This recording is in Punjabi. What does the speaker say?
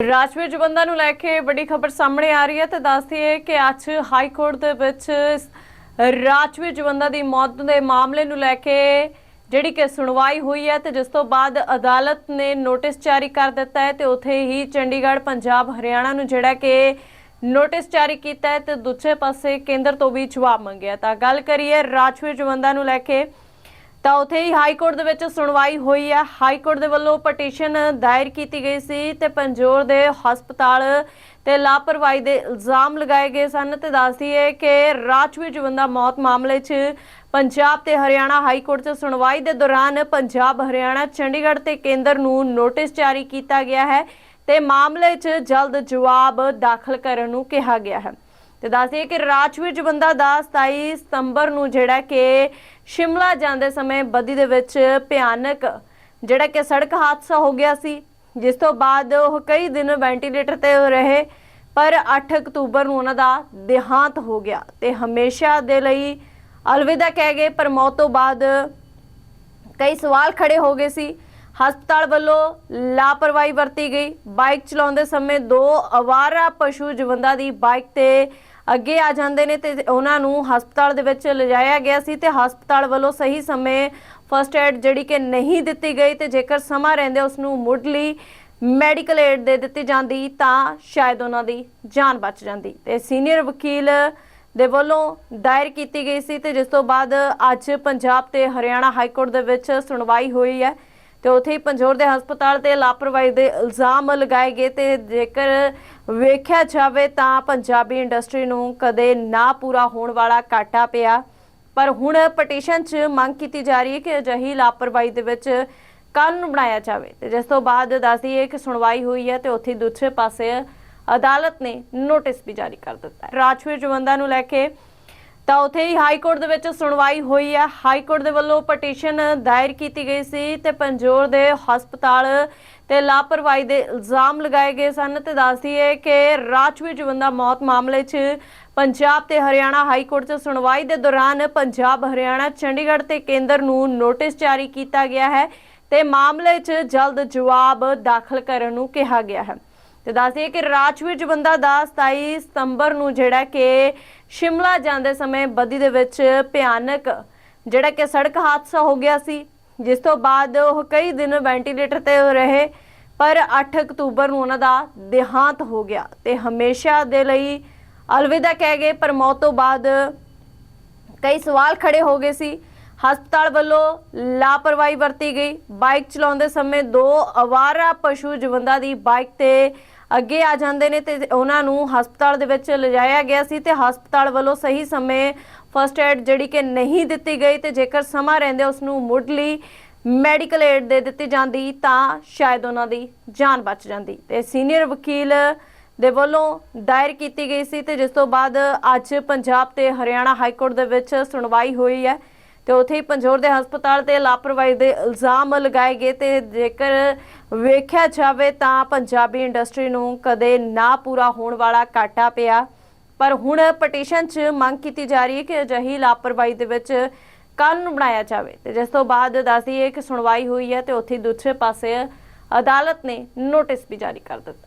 ਰਾਜਵੀਰ ਜਵੰਦਾ ਨੂੰ ਲੈ ਕੇ ਵੱਡੀ ਖਬਰ ਸਾਹਮਣੇ ਆ ਰਹੀ ਹੈ ਤੇ ਦੱਸਦੀ ਹੈ ਕਿ ਅੱਜ ਹਾਈ ਕੋਰਟ ਦੇ ਵਿੱਚ ਰਾਜਵੀਰ ਜਵੰਦਾ ਦੀ ਮੌਤ ਦੇ ਮਾਮਲੇ ਨੂੰ ਲੈ ਕੇ ਜਿਹੜੀ ਕਿ ਸੁਣਵਾਈ ਹੋਈ ਹੈ ਤੇ ਜਿਸ ਤੋਂ ਬਾਅਦ ਅਦਾਲਤ ਨੇ ਨੋਟਿਸ ਜਾਰੀ ਕਰ ਦਿੱਤਾ ਹੈ ਤੇ ਉਥੇ ਹੀ ਚੰਡੀਗੜ੍ਹ, ਪੰਜਾਬ, ਹਰਿਆਣਾ ਨੂੰ ਜਿਹੜਾ ਕਿ ਨੋਟਿਸ ਜਾਰੀ ਕੀਤਾ ਹੈ ਤੇ ਦੂਜੇ ਪਾਸੇ ਕੇਂਦਰ ਤੋਂ ਵੀ ਜਵਾਬ ਮੰਗਿਆ ਤਾਂ ਗੱਲ ਕਰੀਏ ਰਾਜਵੀਰ ਜਵੰਦਾ ਨੂੰ ਲੈ ਕੇ ਤਾਂ ਉਥੇ ਹੀ ਹਾਈ ਕੋਰਟ ਦੇ ਵਿੱਚ ਸੁਣਵਾਈ ਹੋਈ ਹੈ। ਹਾਈ ਕੋਰਟ ਦੇ ਵੱਲੋਂ ਪਟੀਸ਼ਨ ਦਾਇਰ ਕੀਤੀ ਗਈ ਸੀ ਤੇ ਪੰਜੋਰ ਦੇ ਹਸਪਤਾਲ ਤੇ ਲਾਪਰਵਾਹੀ ਦੇ ਇਲਜ਼ਾਮ ਲਗਾਏ ਗਏ ਸਨ ਤੇ ਦੱਸਦੀ ਹੈ ਕਿ ਰਾਜਵੀਰ ਜਵੰਦਾ ਮੌਤ ਮਾਮਲੇ 'ਚ ਪੰਜਾਬ ਤੇ ਹਰਿਆਣਾ ਹਾਈ ਕੋਰਟ 'ਚ ਸੁਣਵਾਈ ਦੇ ਦੌਰਾਨ ਪੰਜਾਬ, ਹਰਿਆਣਾ, ਚੰਡੀਗੜ੍ਹ ਤੇ ਕੇਂਦਰ ਨੂੰ ਨੋਟਿਸ ਜਾਰੀ ਕੀਤਾ ਗਿਆ ਹੈ ਤੇ ਮਾਮਲੇ 'ਚ ਜਲਦ ਜਵਾਬ ਦਾਖਲ ਕਰਨ ਨੂੰ ਕਿਹਾ ਗਿਆ ਹੈ। ਤੇ ਦੱਸਦੇ ਕਿ ਰਾਜਵੀਰ ਜਵੰਦਾ ਦਾ 27 ਸਤੰਬਰ ਨੂੰ ਜਿਹੜਾ ਕਿ ਸ਼ਿਮਲਾ ਜਾਂਦੇ ਸਮੇਂ ਬੱਦੀ ਦੇ ਵਿੱਚ ਭਿਆਨਕ ਜਿਹੜਾ ਕਿ ਸੜਕ ਹਾਦਸਾ ਹੋ ਗਿਆ ਸੀ, ਜਿਸ ਤੋਂ ਬਾਅਦ ਉਹ ਕਈ ਦਿਨ ਵੈਂਟੀਲੇਟਰ ਤੇ ਰਹੇ, ਪਰ 8 ਅਕਤੂਬਰ ਨੂੰ ਉਹਨਾਂ ਦਾ ਦੇਹਾਂਤ ਹੋ ਗਿਆ ਤੇ ਹਮੇਸ਼ਾ ਦੇ ਲਈ ਅਲਵਿਦਾ ਕਹਿ ਗਏ, ਪਰ ਮੌਤ ਤੋਂ ਬਾਅਦ ਕਈ ਸਵਾਲ ਖੜੇ ਹੋ ਗਏ ਸੀ। ਹਸਪਤਾਲ ਵੱਲੋਂ ਲਾਪਰਵਾਹੀ ਵਰਤੀ ਗਈ। ਬਾਈਕ ਚਲਾਉਂਦੇ ਸਮੇਂ ਦੋ ਅਵਾਰਾ ਪਸ਼ੂ ਜਵੰਦਾ ਦੀ ਬਾਈਕ ਤੇ ਅੱਗੇ ਆ ਜਾਂਦੇ ਨੇ ਤੇ ਉਹਨਾਂ ਨੂੰ ਹਸਪਤਾਲ ਦੇ ਵਿੱਚ ਲਿਜਾਇਆ ਗਿਆ ਸੀ ਤੇ ਹਸਪਤਾਲ ਵੱਲੋਂ ਸਹੀ ਸਮੇਂ ਫਸਟ ਏਡ ਜਿਹੜੀ ਕਿ ਨਹੀਂ ਦਿੱਤੀ ਗਈ ਤੇ ਜੇਕਰ ਸਮਾਂ ਰਹਿੰਦੇ ਉਸ ਨੂੰ ਮੁੱਢਲੀ ਮੈਡੀਕਲ ਏਡ ਦੇ ਦਿੱਤੀ ਜਾਂਦੀ ਤਾਂ ਸ਼ਾਇਦ ਉਹਨਾਂ ਦੀ ਜਾਨ ਬਚ ਜਾਂਦੀ। ਤੇ ਸੀਨੀਅਰ ਵਕੀਲ ਦੇ ਵੱਲੋਂ ਦਾਇਰ ਕੀਤੀ ਗਈ ਸੀ ਤੇ ਜਿਸ ਤੋਂ ਬਾਅਦ ਅੱਜ ਪੰਜਾਬ ਤੇ ਹਰਿਆਣਾ ਹਾਈ ਕੋਰਟ ਦੇ ਵਿੱਚ ਸੁਣਵਾਈ ਹੋਈ ਹੈ। ਤੇ ਉੱਥੇ ਹੀ ਪੰਜੋਰ ਦੇ ਹਸਪਤਾਲ ਤੇ ਲਾਪਰਵਾਹੀ ਦੇ ਇਲਜ਼ਾਮ ਲਗਾਏ ਗਏ ਤੇ ਜੇਕਰ ਵੇਖਿਆ ਜਾਵੇ ਤਾਂ ਪੰਜਾਬੀ ਇੰਡਸਟਰੀ ਨੂੰ ਕਦੇ ਨਾ ਪੂਰਾ ਹੋਣ ਵਾਲਾ ਘਾਟਾ ਪਿਆ। ਪਰ ਹੁਣ ਪਟੀਸ਼ਨ 'ਚ ਮੰਗ ਕੀਤੀ ਜਾ ਰਹੀ ਹੈ ਕਿ ਅਜਿਹੀ ਲਾਪਰਵਾਹੀ ਦੇ ਵਿੱਚ ਕਾਨੂੰਨ ਬਣਾਇਆ ਜਾਵੇ। ਤੇ ਜਿਸ ਤੋਂ ਬਾਅਦ ਦੱਸਦੀ ਹੈ ਕਿ ਸੁਣਵਾਈ ਹੋਈ ਹੈ ਤੇ ਉੱਥੇ ਦੂਸਰੇ ਪਾਸੇ ਅਦਾਲਤ ਨੇ ਨੋਟਿਸ ਵੀ ਜਾਰੀ ਕਰ ਦਿੱਤਾ ਹੈ। ਰਾਜਵੀਰ ਜਵੰਦਾ ਨੂੰ ਲੈ ਕੇ ਤਾਂ ਉਥੇ ਹੀ ਹਾਈ ਕੋਰਟ ਦੇ ਵਿੱਚ ਸੁਣਵਾਈ ਹੋਈ ਹੈ। ਹਾਈ ਕੋਰਟ ਦੇ ਵੱਲੋਂ ਪਟੀਸ਼ਨ ਦਾਇਰ ਕੀਤੀ ਗਈ ਸੀ ਤੇ ਪੰਜੋਰ ਦੇ ਹਸਪਤਾਲ ਤੇ ਲਾਪਰਵਾਹੀ ਦੇ ਇਲਜ਼ਾਮ ਲਗਾਏ ਗਏ ਸਨ ਤੇ ਦੱਸਦੀ ਹੈ ਕਿ ਰਾਜਵੀਰ ਜਵੰਦਾ ਮੌਤ ਮਾਮਲੇ 'ਚ ਪੰਜਾਬ ਤੇ ਹਰਿਆਣਾ ਹਾਈ ਕੋਰਟ 'ਚ ਸੁਣਵਾਈ ਦੇ ਦੌਰਾਨ ਪੰਜਾਬ, ਹਰਿਆਣਾ, ਚੰਡੀਗੜ੍ਹ ਤੇ ਕੇਂਦਰ ਨੂੰ ਨੋਟਿਸ ਜਾਰੀ ਕੀਤਾ ਗਿਆ ਹੈ ਤੇ ਮਾਮਲੇ 'ਚ ਜਲਦ ਜਵਾਬ ਦਾਖਲ ਕਰਨ ਨੂੰ ਕਿਹਾ ਗਿਆ ਹੈ। ਤੇ ਦੱਸਦੇ ਕਿ ਰਾਜਵੀਰ ਜਵੰਦਾ ਦਾ 27 ਸਤੰਬਰ ਨੂੰ ਜਿਹੜਾ ਕਿ ਸ਼ਿਮਲਾ ਜਾਂਦੇ ਸਮੇਂ ਬੱਦੀ ਦੇ ਵਿੱਚ ਭਿਆਨਕ ਜਿਹੜਾ ਕਿ ਸੜਕ ਹਾਦਸਾ ਹੋ ਗਿਆ ਸੀ, ਜਿਸ ਤੋਂ ਬਾਅਦ ਉਹ ਕਈ ਦਿਨ ਵੈਂਟੀਲੇਟਰ ਤੇ ਰਹੇ, ਪਰ 8 ਅਕਤੂਬਰ ਨੂੰ ਉਹਨਾਂ ਦਾ ਦੇਹਾਂਤ ਹੋ ਗਿਆ ਤੇ ਹਮੇਸ਼ਾ ਦੇ ਲਈ ਅਲਵਿਦਾ ਕਹਿ ਗਏ, ਪਰ ਮੌਤ ਤੋਂ ਬਾਅਦ ਕਈ ਸਵਾਲ ਖੜੇ ਹੋ ਗਏ ਸੀ। ਹਸਪਤਾਲ ਵੱਲੋਂ ਲਾਪਰਵਾਹੀ ਵਰਤੀ ਗਈ। ਬਾਈਕ ਚਲਾਉਂਦੇ ਸਮੇਂ ਦੋ ਅਵਾਰਾ ਪਸ਼ੂ ਜਵੰਦਾ ਦੀ ਬਾਈਕ ਤੇ ਅੱਗੇ ਆ ਜਾਂਦੇ ਨੇ ਤੇ ਉਹਨਾਂ ਨੂੰ ਹਸਪਤਾਲ ਦੇ ਵਿੱਚ ਲਿਜਾਇਆ ਗਿਆ ਸੀ ਤੇ ਹਸਪਤਾਲ ਵੱਲੋਂ ਸਹੀ ਸਮੇਂ ਫਸਟ ਏਡ ਜਿਹੜੀ ਕਿ ਨਹੀਂ ਦਿੱਤੀ ਗਈ ਤੇ ਜੇਕਰ ਸਮਾਂ ਰਹਿੰਦੇ ਉਸ ਨੂੰ ਮੁੱਢਲੀ ਮੈਡੀਕਲ ਏਡ ਦੇ ਦਿੱਤੀ ਜਾਂਦੀ ਤਾਂ ਸ਼ਾਇਦ ਉਹਨਾਂ ਦੀ ਜਾਨ ਬਚ ਜਾਂਦੀ। ਤੇ ਸੀਨੀਅਰ ਵਕੀਲ ਦੇ ਵੱਲੋਂ ਦਾਇਰ ਕੀਤੀ ਗਈ ਸੀ ਤੇ ਜਿਸ ਤੋਂ ਬਾਅਦ ਅੱਜ ਪੰਜਾਬ ਤੇ ਹਰਿਆਣਾ ਹਾਈ ਕੋਰਟ ਦੇ ਵਿੱਚ ਸੁਣਵਾਈ ਹੋਈ ਹੈ। ਤੇ ਉੱਥੇ ਹੀ ਪੰਜੋਰ ਦੇ ਹਸਪਤਾਲ ਤੇ ਲਾਪਰਵਾਹੀ ਦੇ ਇਲਜ਼ਾਮ ਲਗਾਏ ਗਏ ਤੇ ਜੇਕਰ ਵੇਖਿਆ ਜਾਵੇ ਤਾਂ ਪੰਜਾਬੀ ਇੰਡਸਟਰੀ ਨੂੰ ਕਦੇ ਨਾ ਪੂਰਾ ਹੋਣ ਵਾਲਾ ਘਾਟਾ ਪਿਆ। ਪਰ ਹੁਣ ਪਟੀਸ਼ਨ 'ਚ ਮੰਗ ਕੀਤੀ ਜਾ ਰਹੀ ਹੈ ਕਿ ਅਜਿਹੀ ਲਾਪਰਵਾਹੀ ਦੇ ਵਿੱਚ ਕਾਨੂੰਨ ਬਣਾਇਆ ਜਾਵੇ ਤੇ ਜਿਸ ਤੋਂ ਬਾਅਦ ਦੱਸਦੀ ਹੈ ਕਿ ਸੁਣਵਾਈ ਹੋਈ ਹੈ ਤੇ ਉੱਥੇ ਦੂਸਰੇ ਪਾਸੇ ਅਦਾਲਤ ਨੇ ਨੋਟਿਸ ਵੀ ਜਾਰੀ ਕਰ ਦਿੱਤਾ ਹੈ।